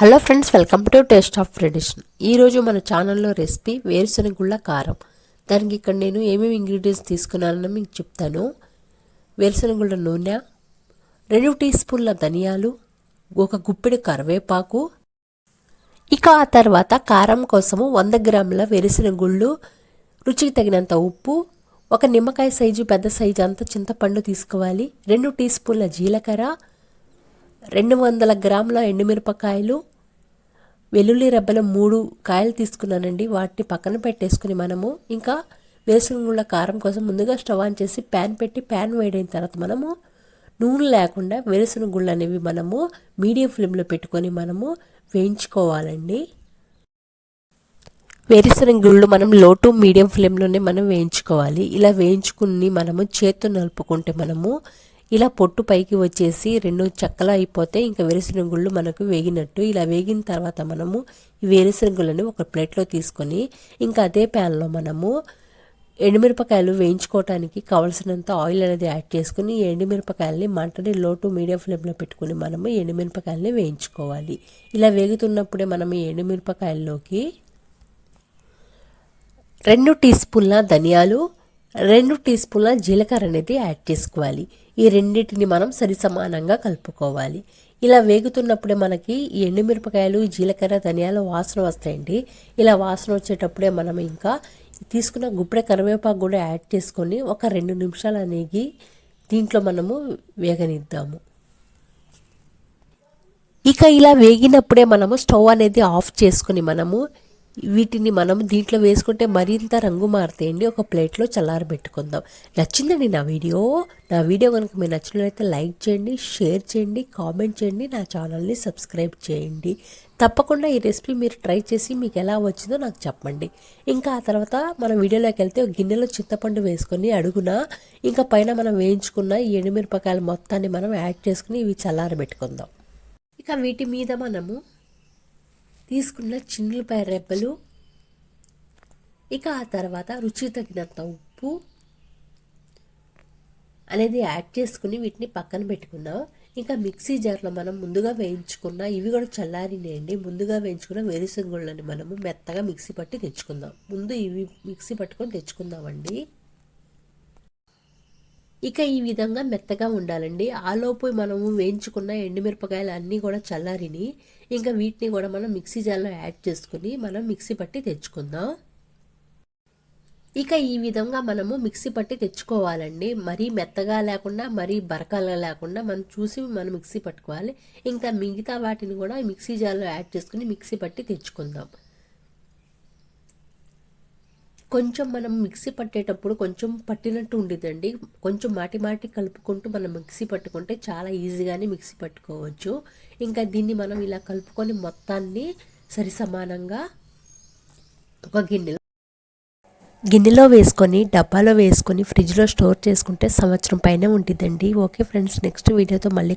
Hello friends welcome to taste of tradition. ఈరోజు మన ఛానల్లో రెసిపీ వేరుశనగుళ్ళ కారం. దానికి ఇక్కడ నేను ఏమేమి ఇంగ్రీడియంట్స్ తీసుకున్నానని మీకు చెప్తాను. వేరుశనగుళ్ళ నూనె రెండు టీ స్పూన్ల ధనియాలు ఒక గుప్పెడు కరివేపాకు. ఇక ఆ తర్వాత కారం కోసము వంద గ్రాముల వేరుశనగుళ్ళు రుచికి తగినంత ఉప్పు ఒక నిమ్మకాయ సైజు పెద్ద సైజు అంత చింతపండు తీసుకోవాలి రెండు టీ స్పూన్ల జీలకర్ర రెండు వందల గ్రాముల ఎండుమిరపకాయలు వెల్లుల్లి రెబ్బలు మూడు కాయలు తీసుకున్నానండి. వాటిని పక్కన పెట్టేసుకుని మనము ఇంకా వేసుకున్న కారం కోసం ముందుగా స్టవ్ ఆన్ చేసి ప్యాన్ పెట్టి ప్యాన్ వేడైన తర్వాత మనము నూనె లేకుండా వేరుసిన గుళ్ళు అనేవి మనము మీడియం ఫ్లేమ్లో పెట్టుకొని మనము వేయించుకోవాలండి. వేరుశనగ గుళ్ళు మనం లో టు మీడియం ఫ్లేమ్లోనే మనం వేయించుకోవాలి. ఇలా వేయించుకుని మనము చేత్తో నలుపుకుంటే మనము ఇలా పొట్టు పైకి వచ్చేసి రెండు చెక్కలు అయిపోతే ఇంకా వేరుశనగ గుళ్ళు మనకు వేగినట్టు. ఇలా వేగిన తర్వాత మనము ఈ వేరుశనగ గుళ్ళని ఒక ప్లేట్లో తీసుకొని ఇంకా అదే ప్యాన్లో మనము ఎండుమిరపకాయలు వేయించుకోవడానికి కావలసినంత ఆయిల్ అనేది యాడ్ చేసుకుని ఈ ఎండుమిరపకాయలని మంటని లో టు మీడియం ఫ్లేమ్లో పెట్టుకుని మనము ఎండుమిరపకాయలని వేయించుకోవాలి. ఇలా వేగుతున్నప్పుడే మనం ఈ ఎండుమిరపకాయల్లోకి రెండు టీ స్పూన్ల ధనియాలు రెండు టీ స్పూన్ల జీలకర్ర అనేది యాడ్ చేసుకోవాలి. ఈ రెండింటిని మనం సరి సమానంగా కలుపుకోవాలి. ఇలా వేగుతున్నప్పుడే మనకి ఎండుమిరపకాయలు జీలకర్ర ధనియాలు వాసన వస్తాయండి. ఇలా వాసన వచ్చేటప్పుడే మనం ఇంకా తీసుకున్న గుప్పెడ కరివేపాకు కూడా యాడ్ చేసుకొని ఒక రెండు నిమిషాలు అనేది దీంట్లో మనము వేగనిద్దాము. ఇక ఇలా వేగినప్పుడే మనము స్టవ్ అనేది ఆఫ్ చేసుకుని మనము వీటిని మనం దీంట్లో వేసుకుంటే మరింత రంగు మారుతాయండి. ఒక ప్లేట్లో చల్లారబెట్టుకుందాం నచ్చిందండి నా వీడియో? నా వీడియో కనుక మీరు నచ్చినట్లయితే లైక్ చేయండి షేర్ చేయండి కామెంట్ చేయండి నా ఛానల్ని సబ్స్క్రైబ్ చేయండి. తప్పకుండా ఈ రెసిపీ మీరు ట్రై చేసి మీకు ఎలా వచ్చిందో నాకు చెప్పండి. ఇంకా ఆ తర్వాత మనం వీడియోలోకి వెళ్తే ఒక గిన్నెలో చింతపండు వేసుకొని అడుగున ఇంకా పైన మనం వేయించుకున్న ఈ ఎండుమిరపకాయలు మొత్తాన్ని మనం యాడ్ చేసుకుని ఇవి చల్లారబెట్టుకుందాం ఇక వీటి మీద మనము తీసుకున్న చిన్నులపాయ రెబ్బలు ఇక ఆ తర్వాత రుచి తగినంత ఉప్పు అనేది యాడ్ చేసుకుని వీటిని పక్కన పెట్టుకుందాం ఇంకా మిక్సీ జార్లో మనం ముందుగా వేయించుకున్న ఇవి కూడా చల్లారినేయండి. ముందుగా వేయించుకున్న వేరుశనగుళ్ళని మనము మెత్తగా మిక్సీ పట్టి తెచ్చుకుందాం. ముందు ఇవి మిక్సీ పట్టుకొని తెచ్చుకుందామండి. ఇక ఈ విధంగా మెత్తగా ఉండాలండి. ఆలోపు మనము వేయించుకున్న ఎండుమిరపకాయలు అన్నీ కూడా చల్లారిని ఇంకా వీటిని కూడా మనం మిక్సీ జార్లో యాడ్ చేసుకుని మనం మిక్సీ పట్టి తెచ్చుకుందాం. ఇక ఈ విధంగా మనము మిక్సీ పట్టి తెచ్చుకోవాలండి. మరీ మెత్తగా లేకుండా మరీ బరకగా లేకుండా మనం చూసి మనం మిక్సీ పట్టుకోవాలి. ఇంకా మిగతా వాటిని కూడా మిక్సీ జార్లో యాడ్ చేసుకుని మిక్సీ పట్టి తెచ్చుకుందాం. కొంచెం మనం మిక్సీ పట్టేటప్పుడు కొంచెం పట్టినట్టు ఉండిద్దండి. కొంచెం మాటి మాటి కలుపుకుంటూ మనం మిక్సీ పట్టుకుంటే చాలా ఈజీగానే మిక్సీ పట్టుకోవచ్చు. ఇంకా దీన్ని మనం ఇలా కలుపుకొని మొత్తాన్ని సరి సమానంగా ఒక గిన్నెలో గిన్నెలో వేసుకొని డబ్బాలో వేసుకొని ఫ్రిడ్జ్లో స్టోర్ చేసుకుంటే సంవత్సరం పైన ఉంటుందండి ఓకే ఫ్రెండ్స్ నెక్స్ట్ వీడియోతో మళ్ళీ